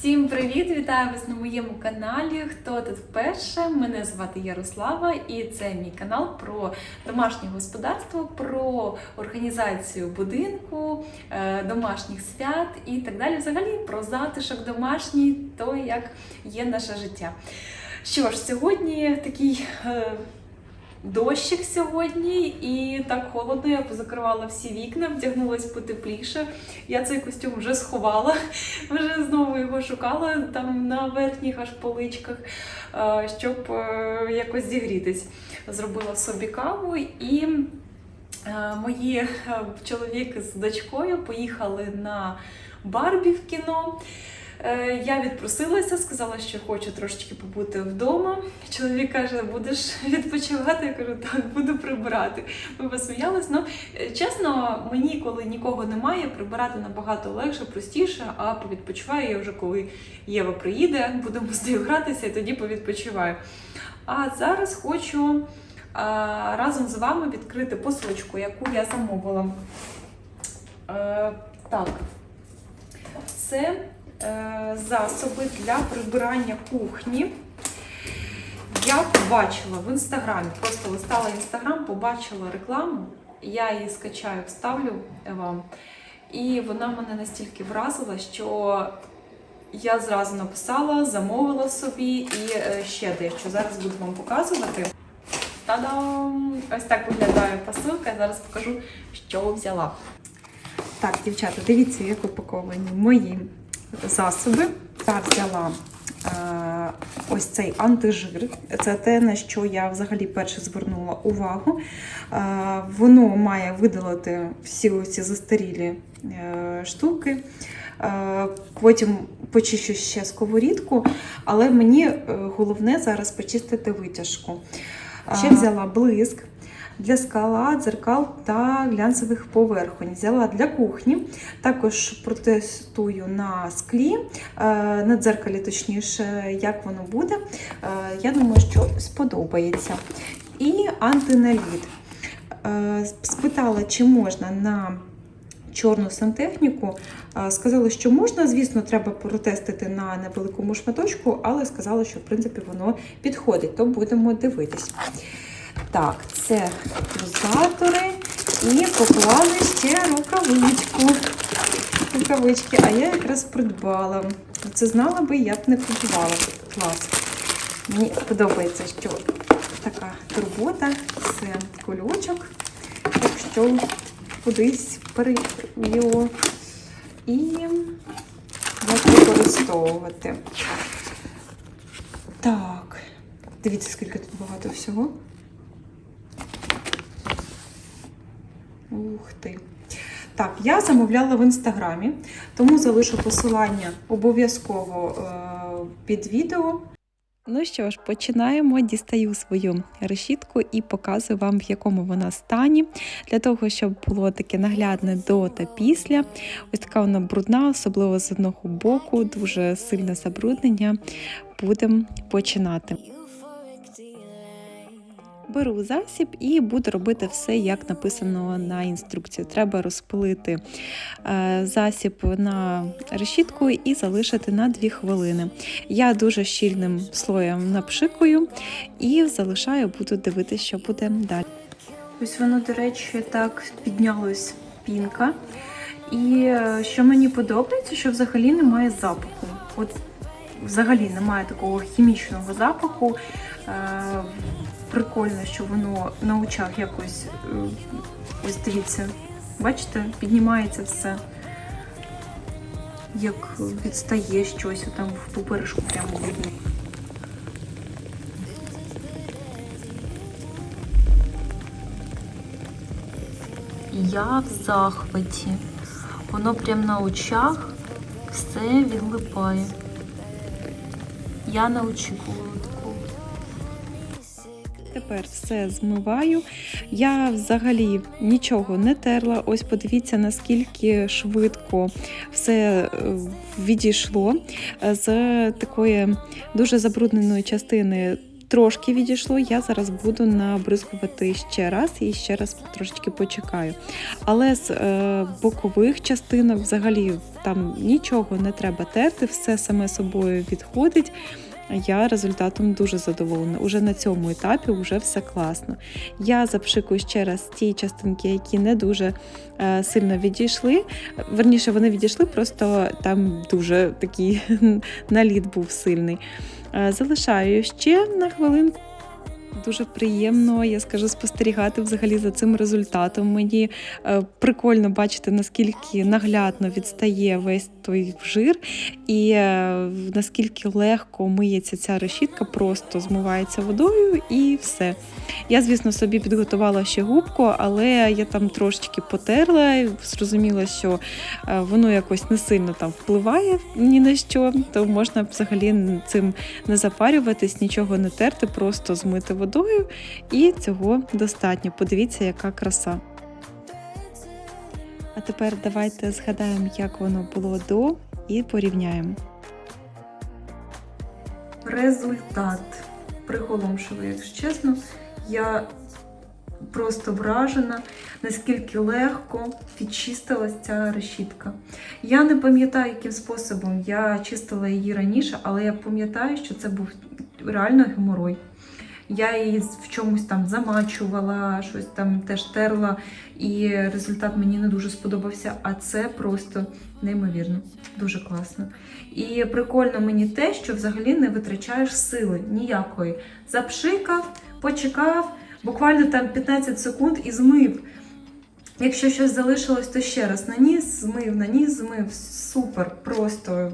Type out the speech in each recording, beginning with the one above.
Всім привіт! Вітаю вас на моєму каналі. Хто тут вперше? Мене звати Ярослава, і це мій канал про домашнє господарство, про організацію будинку, е, домашніх свят і так далі. Взагалі про затишок домашній, то як є наше життя. Що ж, сьогодні такий. Дощик сьогодні, і так холодно. Я позакривала всі вікна, вдягнулась потепліше. Я цей костюм вже сховала, вже знову його шукала там на верхніх аж поличках, е, щоб е, якось зігрітись. Зробила собі каву і е, мої чоловік з дочкою поїхали на Барбі в кіно. Е, Я відпросилася, сказала, що хочу трошечки побути вдома. Чоловік каже, будеш відпочивати. Я кажу, так, буду прибирати. Ми посміялись. Ну, е, чесно, мені, коли нікого немає, прибирати набагато легше, простіше, а повідпочиваю я вже коли Єва приїде, будемо з і тоді повідпочиваю. А зараз хочу а, разом з вами відкрити посилочку, яку я замовила. Е, так, це е, засоби для прибирання кухні. Я побачила в інстаграмі, просто листала інстаграм, побачила рекламу. Я її скачаю, вставлю вам. І вона мене настільки вразила, що я зразу написала, замовила собі і е, ще дещо. Зараз буду вам показувати. Та-дам! Ось так виглядає посилка. Я зараз покажу, що взяла. Так, дівчата, дивіться, як упаковані мої засоби. Я взяла е, ось цей антижир. Це те, на що я взагалі перше звернула увагу. Е, воно має видалити всі ці застарілі е, штуки. Е, Потім почищу ще сковорідку, але мені е, головне зараз почистити витяжку. Ще взяла блиск для скала, дзеркал та глянцевих поверхонь. Взяла для кухні. Також протестую на склі, е, на дзеркалі, точніше, як воно буде. Е, Я думаю, що сподобається. І антиналіт. Е, Спитала, чи можна на чорну сантехніку. Сказали, що можна, звісно, треба протестити на невеликому шматочку, але сказали, що в принципі воно підходить, то будемо дивитись. Так, це дозатори і поклали ще рукавичку. Рукавички, а я якраз придбала. Це знала би, я б не купувала. Клас. Мені подобається, що така турбота, це кульочок. Так що кудись пере його і як використовувати. Так, дивіться, скільки тут багато всього. Ух ти. Так, я замовляла в інстаграмі, тому залишу посилання обов'язково е, під відео. Ну що ж, починаємо. Дістаю свою решітку і показую вам, в якому вона стані, для того, щоб було таке наглядне до та після. Ось така вона брудна, особливо з одного боку, дуже сильне забруднення. Будемо починати. Беру засіб і буду робити все, як написано на інструкції. Треба розпилити е, засіб на решітку і залишити на 2 хвилини. Я дуже щільним слоєм напшикую і залишаю, буду дивитися, що буде далі. Ось воно, до речі, так піднялось пінка. І е, що мені подобається, що взагалі немає запаху. От взагалі немає такого хімічного запаху. Прикольно, що воно на очах якось е, ось дивіться, бачите, піднімається все. Як відстає щось там в поперешку прямо видно. Я в захваті. Воно прямо на очах все відлипає. Я не очікувала. Тепер все змиваю. Я взагалі нічого не терла. Ось подивіться, наскільки швидко все е, відійшло з такої дуже забрудненої частини. трошки відійшло, я зараз буду набризкувати ще раз і ще раз трошечки почекаю. Але з е, бокових частинок взагалі там нічого не треба терти, все саме собою відходить. Я результатом дуже задоволена. Уже на цьому етапі вже все класно. Я запшикую ще раз ті частинки, які не дуже е, сильно відійшли. Верніше, вони відійшли, просто там дуже такий наліт був сильний. Е, Залишаю ще на хвилинку. Дуже приємно, я скажу, спостерігати взагалі за цим результатом. Мені е, прикольно бачити, наскільки наглядно відстає весь той жир, і е, наскільки легко миється ця решітка, просто змивається водою і все. Я, звісно, собі підготувала ще губку, але я там трошечки потерла, зрозуміла, що е, воно якось не сильно там впливає ні на що, то можна взагалі цим не запарюватись, нічого не терти, просто змити водою, і цього достатньо. Подивіться, яка краса. А тепер давайте згадаємо, як воно було до, і порівняємо. Результат приголомшивий, якщо чесно. Я просто вражена, наскільки легко відчистилась ця решітка. Я не пам'ятаю, яким способом я чистила її раніше, але я пам'ятаю, що це був реально геморой. Я її в чомусь там замачувала, щось там теж терла, і результат мені не дуже сподобався. А це просто неймовірно, дуже класно. І прикольно мені те, що взагалі не витрачаєш сили ніякої. Запшикав, почекав, буквально там 15 секунд і змив. Якщо щось залишилось, то ще раз наніс, змив, наніс, змив. Супер, просто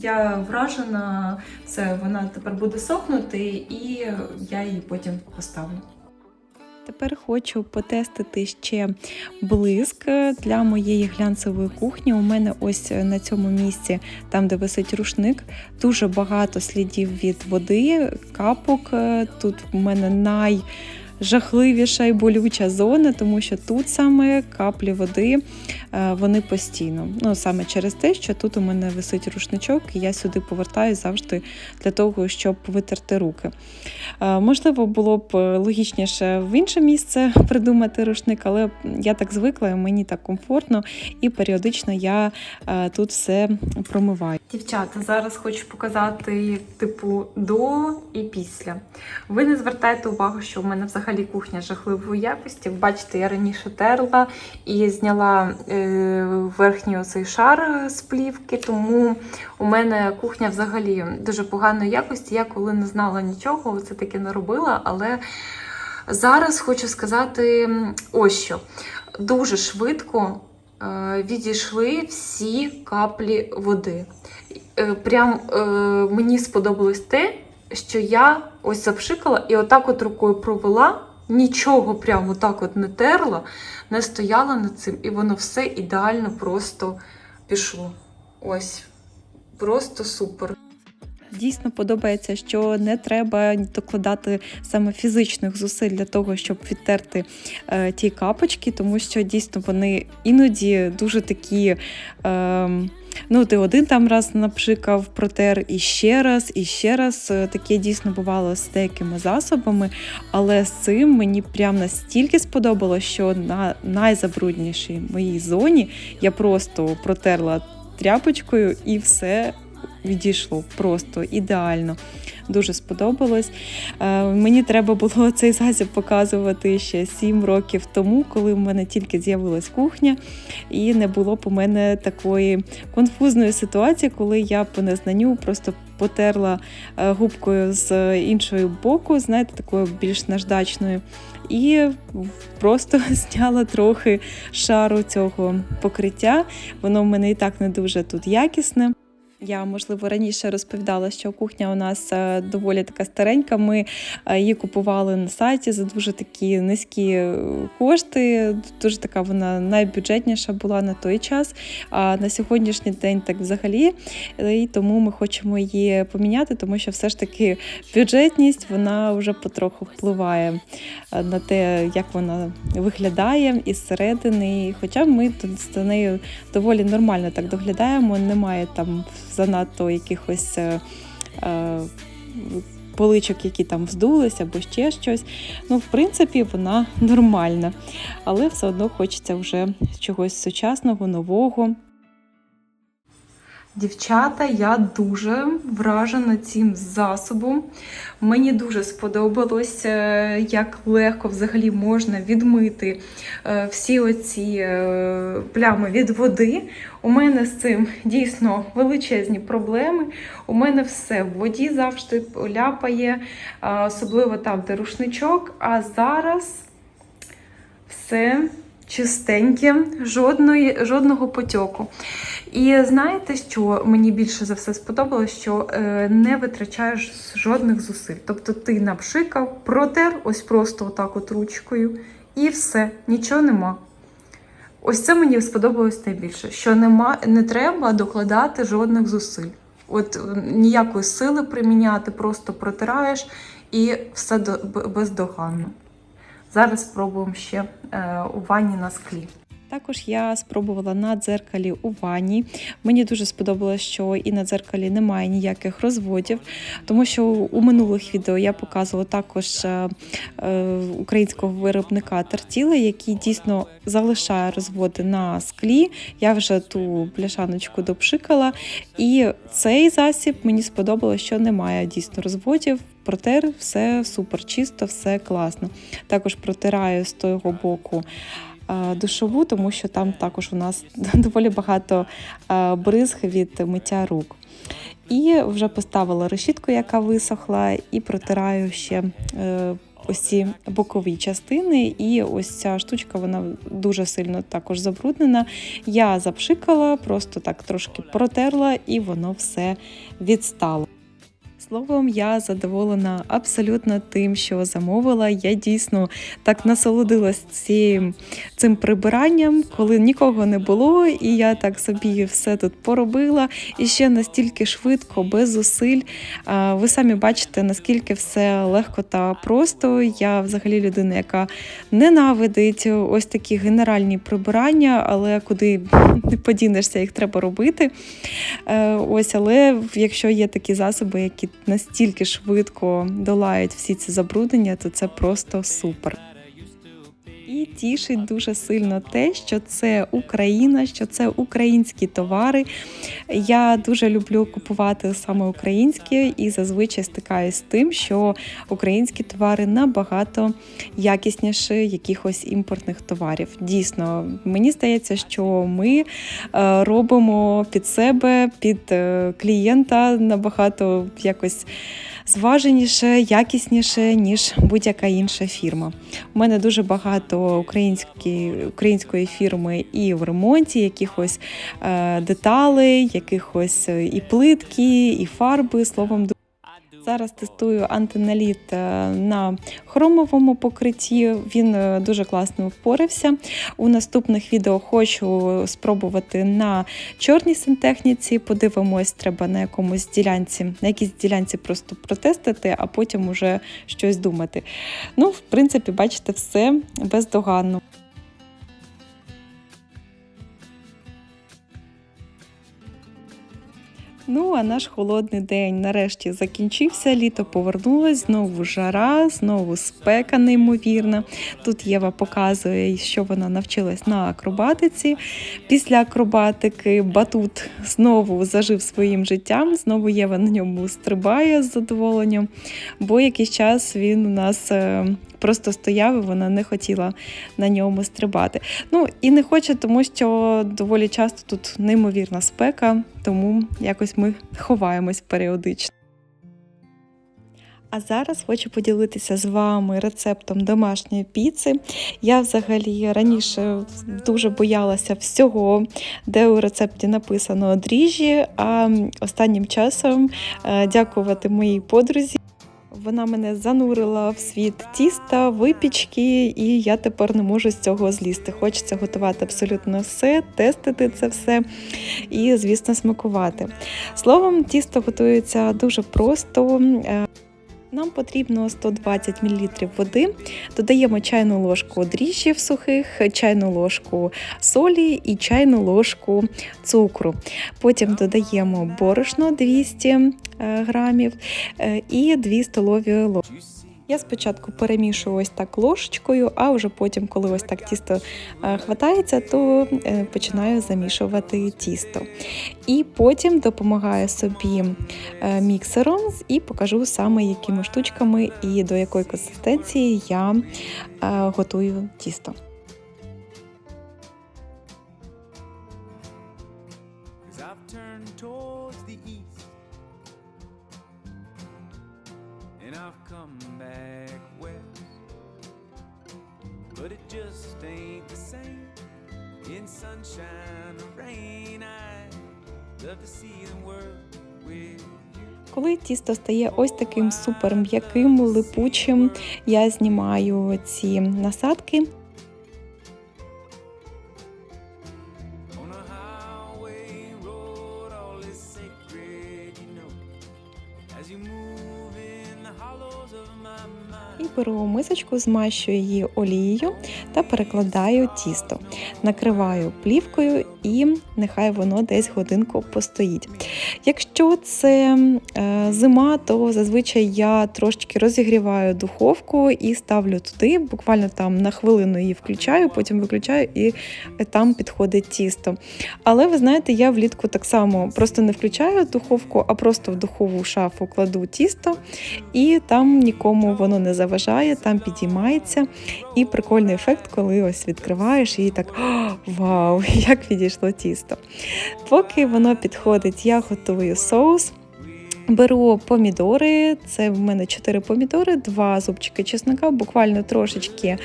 я вражена. Все, вона тепер буде сохнути, і я її потім поставлю. Тепер хочу потестити ще блиск для моєї глянцевої кухні. У мене ось на цьому місці, там де висить рушник, дуже багато слідів від води, капок. Тут у мене най жахливіша і болюча зона, тому що тут саме каплі води е, вони постійно. Ну саме через те, що тут у мене висить рушничок, і я сюди повертаю завжди для того, щоб витерти руки. Е, Можливо, було б логічніше в інше місце придумати рушник, але я так звикла, мені так комфортно, і періодично я е, тут все промиваю. Дівчата, зараз хочу показати типу до і після. Ви не звертайте увагу, що в мене взагалі кухня жахливої якості. Бачите, я раніше терла і зняла е, верхній оцей шар з плівки, тому у мене кухня взагалі дуже поганої якості. Я коли не знала нічого, це таке не робила, але зараз хочу сказати ось що. Дуже швидко е, відійшли всі каплі води. Е, Прям е, мені сподобалось те, що я ось запшикала і отак от рукою провела, нічого прямо так от не терла, не стояла над цим, і воно все ідеально просто пішло. Ось. Просто супер. Дійсно подобається, що не треба докладати саме фізичних зусиль для того, щоб відтерти е, ті капочки, тому що дійсно вони іноді дуже такі. Е, Ну, ти один там раз наприклад, протер і ще раз, і ще раз. Е, Таке дійсно бувало з деякими засобами, але з цим мені прям настільки сподобалося, що на найзабруднішій моїй зоні я просто протерла тряпочкою і все відійшло просто ідеально. Дуже сподобалось. Е, Мені треба було цей засіб показувати ще 7 років тому, коли в мене тільки з'явилась кухня, і не було у мене такої конфузної ситуації, коли я по незнанню просто потерла е, губкою з іншої боку, знаєте, такою більш наждачною. І просто зняла трохи шару цього покриття. Воно в мене і так не дуже тут якісне. Я, можливо, раніше розповідала, що кухня у нас е, доволі така старенька. Ми е, її купували на сайті за дуже такі низькі е, кошти. Дуже така вона найбюджетніша була на той час. А на сьогоднішній день так взагалі. І тому ми хочемо її поміняти, тому що все ж таки бюджетність вона вже потроху впливає на те, як вона виглядає із середини. Хоча ми тут за нею доволі нормально так доглядаємо, немає там занадто якихось е, е, поличок, які там вздулися або ще щось. Ну, в принципі, вона нормальна, але все одно хочеться вже чогось сучасного, нового. Дівчата, я дуже вражена цим засобом. Мені дуже сподобалось, е, як легко взагалі можна відмити е, всі оці е, плями від води. У мене з цим дійсно величезні проблеми. У мене все в воді завжди ляпає, особливо там, де рушничок. А зараз все чистеньке, жодної, жодного потьоку. І знаєте, що мені більше за все сподобалось, що е, не витрачаєш жодних зусиль. Тобто ти напшикав, протер ось просто отак от ручкою, і все, нічого нема. Ось це мені сподобалось найбільше, що нема, не треба докладати жодних зусиль. От е, ніякої сили приміняти, просто протираєш і все до, бездоганно. Зараз спробуємо ще е, у ванні на склі. Також я спробувала на дзеркалі у ванні. Мені дуже сподобалось, що і на дзеркалі немає ніяких розводів, тому що у минулих відео я показувала також е, е, українського виробника Тартіла, який дійсно залишає розводи на склі. Я вже ту пляшаночку допшикала, і цей засіб мені сподобалось, що немає дійсно розводів. Протер, все супер чисто, все класно. Також протираю з того боку душову, тому що там також у нас доволі багато е, бризг від миття рук. І вже поставила решітку, яка висохла, і протираю ще е, ось ці бокові частини. І ось ця штучка вона дуже сильно також забруднена. Я запшикала, просто так трошки протерла, і воно все відстало. Словом, я задоволена абсолютно тим, що замовила. Я дійсно так насолодилась цим, цим прибиранням, коли нікого не було, і я так собі все тут поробила. І ще настільки швидко, без зусиль. Ви самі бачите, наскільки все легко та просто. Я взагалі людина, яка ненавидить ось такі генеральні прибирання, але куди не подінешся, їх треба робити. Е, Ось, але якщо є такі засоби, які настільки швидко долають всі ці забруднення, то це просто супер. Тішить дуже сильно те, що це Україна, що це українські товари. Я дуже люблю купувати саме українські і зазвичай стикаюсь з тим, що українські товари набагато якісніше якихось імпортних товарів. Дійсно, мені здається, що ми е, робимо під себе, під е, клієнта набагато якось зваженіше, якісніше, ніж будь-яка інша фірма. У мене дуже багато української фірми і в ремонті, якихось е, деталей, якихось е, і плитки, і фарби. Словом, Зараз тестую антиналіт е, на хромовому покритті. Він е, дуже класно впорався. У наступних відео хочу спробувати на чорній сантехніці. Подивимось, треба на якомусь ділянці, на якійсь ділянці просто протестити, а потім уже щось думати. Ну, в принципі, бачите, все бездоганно. Ну, а наш холодний день нарешті закінчився, літо повернулось, знову жара, знову спека неймовірна. Тут Єва показує, що вона навчилась на акробатиці. Після акробатики батут знову зажив своїм життям, знову Єва на ньому стрибає з задоволенням, бо якийсь час він у нас е, просто стояв і вона не хотіла на ньому стрибати. Ну і не хоче, тому що доволі часто тут неймовірна спека, тому якось ми ховаємось періодично. А зараз хочу поділитися з вами рецептом домашньої піци. Я взагалі раніше дуже боялася всього, де у рецепті написано дріжджі, а останнім часом е, дякувати моїй подрузі. Вона мене занурила в світ тіста, випічки, і я тепер не можу з цього злізти. Хочеться готувати абсолютно все, тестити це все і, звісно, смакувати. Словом, тісто готується дуже просто. Нам потрібно 120 мл води, додаємо чайну ложку дріжджів сухих, чайну ложку солі і чайну ложку цукру. Потім додаємо борошно 200 е, грамів е, і 2 столові ложки. Я спочатку перемішую ось так ложечкою, а вже потім, коли ось так тісто е, хватається, то е, починаю замішувати тісто. І потім допомагаю собі е, міксером і покажу саме якими штучками і до якої консистенції я готую тісто. Тісто стає ось таким супер м'яким, липучим, я знімаю ці насадки. І беру мисочку, змащую її олією та перекладаю тісто. Накриваю плівкою і нехай воно десь годинку постоїть. Якщо це е, зима, то зазвичай я трошечки розігріваю духовку і ставлю туди, буквально там на хвилину її включаю, потім виключаю і там підходить тісто. Але ви знаєте, я влітку так само просто не включаю духовку, а просто в духову шафу кладу тісто, і там нікому воно не заважає, там підіймається. І прикольний ефект, коли ось відкриваєш і так вау, як підійшло тісто. Поки воно підходить, я готую соус. Беру помідори, це в мене 4 помідори, 2 зубчики чеснока, буквально трошечки е,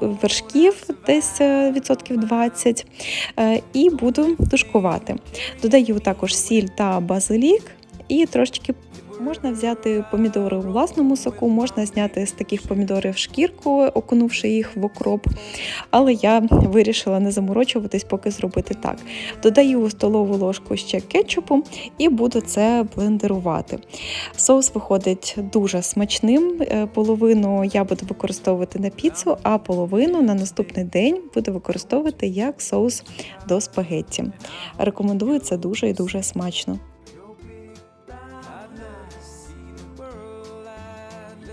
вершків, десь е, відсотків 20, е, і буду тушкувати. Додаю також сіль та базилік і трошечки. Можна взяти помідори у власному соку, можна зняти з таких помідорів шкірку, окунувши їх в окроп. Але я вирішила не заморочуватись, поки зробити так. Додаю столову ложку ще кетчупу і буду це блендерувати. Соус виходить дуже смачним. Е, Половину я буду використовувати на піцу, а половину на наступний день буду використовувати як соус до спагетті. Рекомендую це дуже і дуже смачно.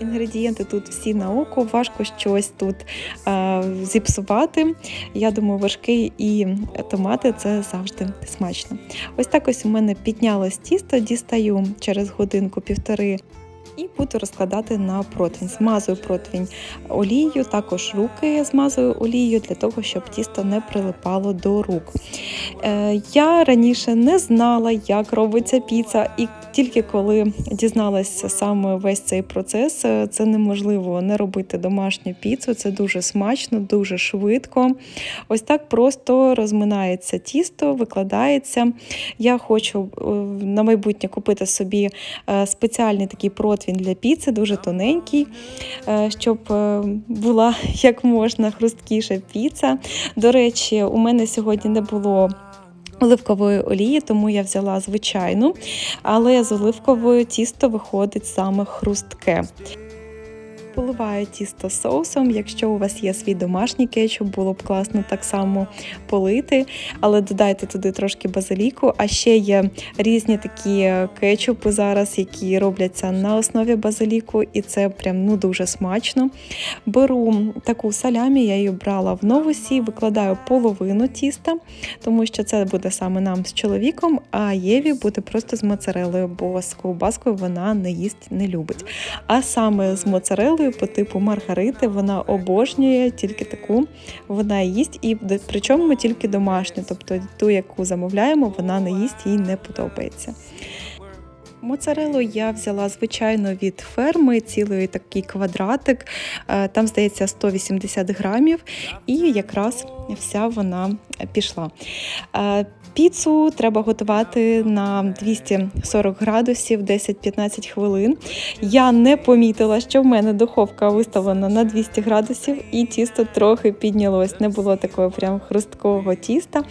Інгредієнти тут всі на око, важко щось тут е, зіпсувати. Я думаю, вершки і томати це завжди смачно. Ось так ось у мене піднялось тісто, дістаю через годинку-півтори. І буду розкладати на противень. Змазую противень олією, також руки змазую олією для того, щоб тісто не прилипало до рук. Е, я раніше не знала, як робиться піца, і тільки коли дізналася саме весь цей процес, е, це неможливо не робити домашню піцу. Це дуже смачно, дуже швидко. Ось так просто розминається тісто, викладається. Я хочу е, на майбутнє купити собі спеціальний такий противень для піци, дуже тоненький, е, щоб е, була як можна хрусткіша піца. До речі, у мене сьогодні не було. Оливкової олії, тому я взяла звичайну, але з оливковою тісто виходить саме хрустке. Поливаю тісто соусом. Якщо у вас є свій домашній кетчуп, було б класно так само полити, але додайте туди трошки базиліку. А ще є різні такі кетчупи зараз, які робляться на основі базиліку, і це прям ну дуже смачно. Беру таку салямі, я її брала в новусі, викладаю половину тіста, тому що це буде саме нам з чоловіком, а Єві буде просто з моцарелою, бо з ковбаскою вона не їсть, не любить. А саме з моцарелою по типу маргарити вона обожнює тільки таку, вона їсть, і причому тільки домашню, тобто ту, яку замовляємо, вона не їсть, їй не подобається. Моцарелу я взяла звичайно від ферми, цілий такий квадратик. Е, Там, здається, 180 грамів. І якраз вся вона пішла. Е, Піцу треба готувати на 240 градусів 10-15 хвилин. Я не помітила, що в мене духовка виставлена на 200 градусів, і тісто трохи піднялось. Не було такого прям хрусткого тіста.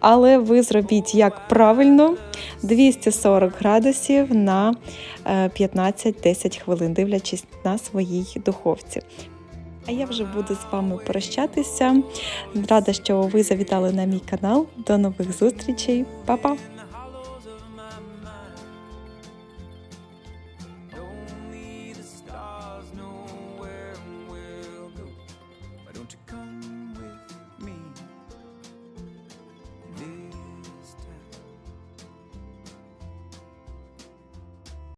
Але ви зробіть як правильно 240 градусів на е, 15-10 хвилин, дивлячись на своїй духовці. А я вже буду з вами прощатися. Рада, що ви завітали на мій канал. До нових зустрічей. Па-па!